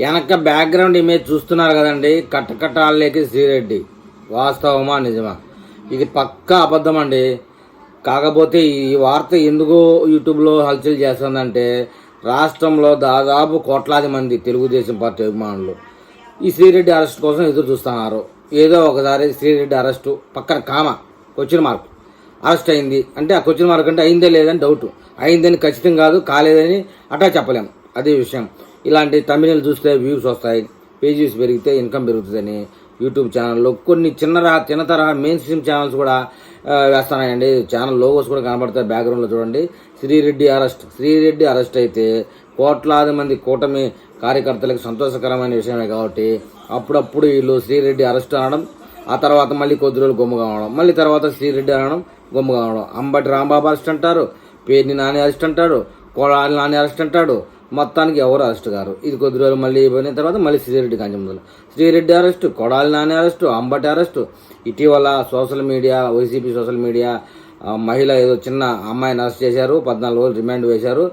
వెనక background image చూస్తున్నారు కదండి. కట్టకట్టాలకి శ్రీరెడ్డి. వాస్తవమా? నిజమా? ఇది పక్కా అబద్ధం అండి కాకపోతే ఈ వార్త ఎందుకు యూట్యూబ్లో హల్చల్ చేస్తుందంటే రాష్ట్రంలో దాదాపు కోట్లాది మంది తెలుగుదేశం పార్టీ అభిమానులు ఈ శ్రీరెడ్డి అరెస్ట్ కోసం ఎదురు చూస్తున్నారు. ఏదో ఒకసారి శ్రీరెడ్డి అరెస్టు పక్కన కామ క్వశ్చన్ మార్క్ అరెస్ట్ అయింది. అంటే ఆ క్వశ్చన్ మార్క్ అంటే అయిందే లేదని డౌట్ అయిందని ఖచ్చితం కాదు కాలేదని అటా చెప్పలేం. అదే విషయం. ఇలాంటి తమిళలు చూస్తే వ్యూస్ వస్తాయి పేజీస్ పెరిగితే ఇన్కమ్ పెరుగుతుందని యూట్యూబ్ ఛానల్లో కొన్ని చిన్నరా చిన్న తరహా మెయిన్ స్ట్రీమ్ ఛానల్స్ కూడా వేస్తున్నాయండి. ఛానల్ లోగోస్ కూడా కనబడతాయి బ్యాక్గ్రౌండ్లో చూడండి. శ్రీరెడ్డి అరెస్ట్. శ్రీరెడ్డి అరెస్ట్ అయితే కోట్లాది మంది కూటమి కార్యకర్తలకు సంతోషకరమైన విషయమే కాబట్టి అప్పుడప్పుడు వీళ్ళు శ్రీరెడ్డి అరెస్ట్ అనడం ఆ తర్వాత మళ్ళీ కొద్ది రోజులు గుమ్మ కావడం మళ్ళీ తర్వాత శ్రీరెడ్డి అనడం గుమ్మ కావడం. అంబటి రాంబాబు అరెస్ట్ అంటారు పేర్ని నాని అరెస్ట్ అంటాడు కోడాలి నాని అరెస్ట్ అంటాడు మొత్తానికి ఎవరు అరెస్ట్ గారు? ఇది కొద్ది రోజులు మళ్ళీ పోయిన తర్వాత మళ్ళీ శ్రీరెడ్డి కంచెముదలు Sri Reddy arrest Kodali Nani arrest Ambati arrest. ఇటీవల social media YCP social media మహిళ ఏదో చిన్న అమ్మాయిని అరెస్ట్ చేశారు పద్నాలుగు రోజులు రిమాండ్ వేశారు.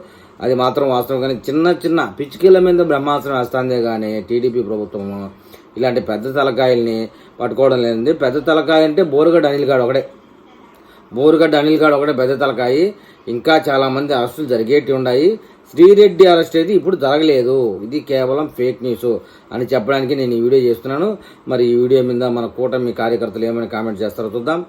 అది మాత్రం వాస్తవం కానీ చిన్న చిన్న పిచ్చికీల మీద బ్రహ్మాస్త్రం వేస్తుందే కానీ టీడీపీ ప్రభుత్వం ఇలాంటి పెద్ద తలకాయల్ని పట్టుకోవడం లేదండి. పెద్ద తలకాయ అంటే బోరుగడ్డ అనిల్ గాడు ఒకడే. బోరుగడ్డ అనిల్ గాడు ఒకటే పెద్ద తలకాయి. ఇంకా చాలామంది అరెస్టులు జరిగేటి ఉన్నాయి. శ్రీరెడ్డి అరెస్ట్ అయితే ఇప్పుడు జరగలేదు. ఇది కేవలం ఫేక్ న్యూస్ అని చెప్పడానికి నేను ఈ వీడియో చేస్తున్నాను. మరి ఈ వీడియో మీద మన కూటమి కార్యకర్తలు ఏమైనా కామెంట్ చేస్తారో చూద్దాం.